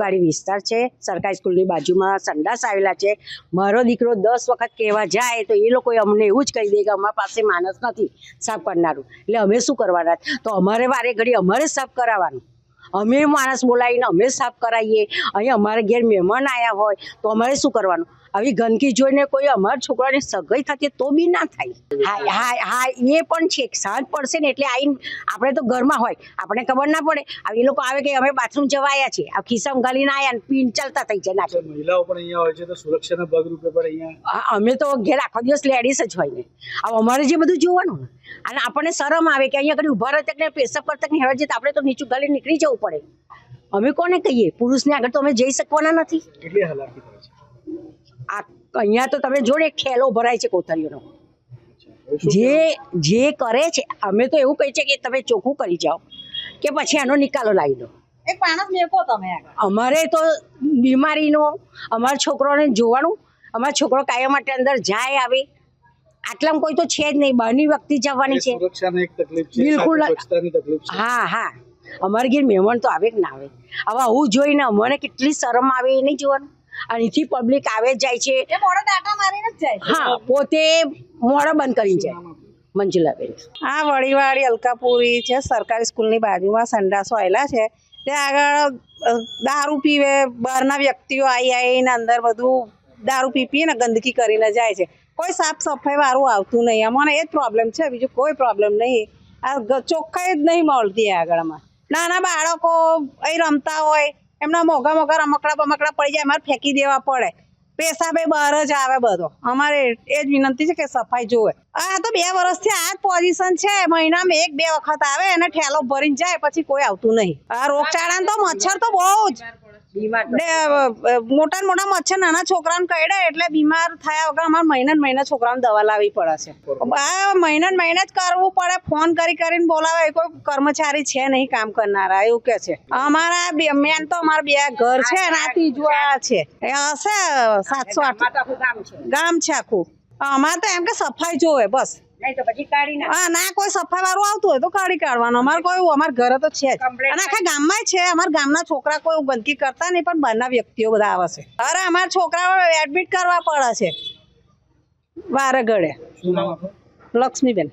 વાડી વિસ્તાર છે, સરકારી સ્કૂલની બાજુમાં સંડાસ આવેલા છે. મારો દીકરો દસ વખત કહેવા જાય તો એ લોકોએ અમને એવું જ કહી દે કે અમારા પાસે માણસ નથી સાફ કરનારું. એટલે અમે શું કરવાના? તો અમારે વારે ઘડી અમારે સાફ કરાવવાનું. અમે માણસ બોલાવીને અમે સાફ કરાવીએ. અહીં અમારે ઘેર મહેમાન આવ્યા હોય તો અમારે શું કરવાનું? આવી ગંદકી જોઈને કોઈ અમારા છોકરાને સગાઈ થતી તો બી ના થાય. હા હા હા એ પણ છે સાંજ પડશે ને એટલે આવીને આપણે તો ઘરમાં હોય આપણે ખબર ના પડે. હવે એ લોકો આવે કે અમે બાથરૂમ જવા આવ્યા છીએ. આ ખિસ્સામાં ગાલીને આવ્યા ને પીન ચાલતા થઈ જાય નાખે. મહિલાઓ પણ અહીંયા હોય છે તો સુરક્ષાના ભાગરૂપે પણ અહીંયા અમે તો ઘેર આખો દિવસ લેડીઝ જ હોય ને હવે અમારે જે બધું જોવાનું અને આપણને શરમ આવે કે અહીંયા આગળ ઊભા રહેતા તક ને પેશાબ કરતા ને હેવા જતા આપણે તો નીચું ગાલી નીકળી જવું પડે. અમે કોને કહીએ? પુરુષને આગળ તો અમે જઈ શકવાના નથી. કેટલી હાલાકી થાય છે? આ અહીંયા તો તમે જોડે ખેલો ભરાય છે કોથળીઓનો. જે જે કરે છે અમે તો એવું કહીએ છીએ કે તમે ચોખ્ખું કરી જાઓ કે પછી આનો નિકાલો લાવી દો. અમારે તો બીમારીનો અમારા છોકરોને જોવાનું અમારો છોકરો કાયમ માટે અંદર જાય આવે. આટલામાં કોઈ તો છે જ નહીં બહારની વ્યક્તિ જવાની છે. સુરક્ષાની એક તકલીફ છે બિલકુલ. છે. હા હા. અમારે ઘેર મહેમાન તો આવે કે ના આવે. હવે આવું જોઈને અમને કેટલી શરમ આવે એ નહીં જોવાનું. અહીંથી પબ્લિક આવે જ જાય છે. હા પોતે મોડો બંધ કરી જાય. મંજુલાબેન આ વળીવાળી અલકાપુરી છે સરકારી સ્કૂલની બાજુમાં સંડાસો આવેલા છે. ત્યાં આગળ દારૂ પીવે બહારના વ્યક્તિઓ આવી આવીને અંદર બધું દારૂ પી પીને ગંદકી કરીને જાય છે. કોઈ સાફ સફાઈ વાળું આવતું નહીં. અમારે એ જ પ્રોબ્લેમ છે બીજું કોઈ પ્રોબ્લેમ નહીં. આ ચોખ્ખાઈ જ નહીં મળતી આગળમાં. નાના બાળકો અહીં રમતા હોય એમના મોઘા મોઘા રમકડા બમકડા પડી જાય અમારે ફેંકી દેવા પડે. પેશાબે બહાર જ આવે બધો. અમારે એ જ વિનંતી છે કે સફાઈ જોવે આ તો બે વર્ષથી આ જ પોઝિશન છે. મહિનામાં એક બે વખત આવે અને ઠેલો ભરીને જાય, પછી કોઈ આવતું નહીં. આ રોગચાળા તો મચ્છર તો બહુ જ. મોટા મોટા મચ્છર નાના છોકરાને કરડે એટલે બીમાર થયા વગર અમારે મહિને ને મહિને છોકરાને દવા લાવવી પડે છે. આ મહિને મહિને જ કરવું પડે ફોન કરી કરીને બોલાવે એ કોઈ કર્મચારી છે નહીં કામ કરનારા એવું કે છે. અમારા બે મેન તો અમારા બે ઘર છે અને આ ત્રીજું આ છે. એ હશે સાતસો આઠ ગામ છે આખું. અમારે તો એમ કે સફાઈ જોવે બસ. હા ના કોઈ સફાઈ વાળું આવતું હોય તો કાઢી કાઢવાનું. અમારે કોઈ અમારા ઘરે તો છે જ. અને આખા ગામમાં છે અમારા ગામના છોકરા કોઈ ગંદકી કરતા નહીં પણ બહારના વ્યક્તિઓ બધા આવે છે. અરે અમારા છોકરાઓ એડમિટ કરવા પડે છે. વારે ઘડે? લક્ષ્મીબેન.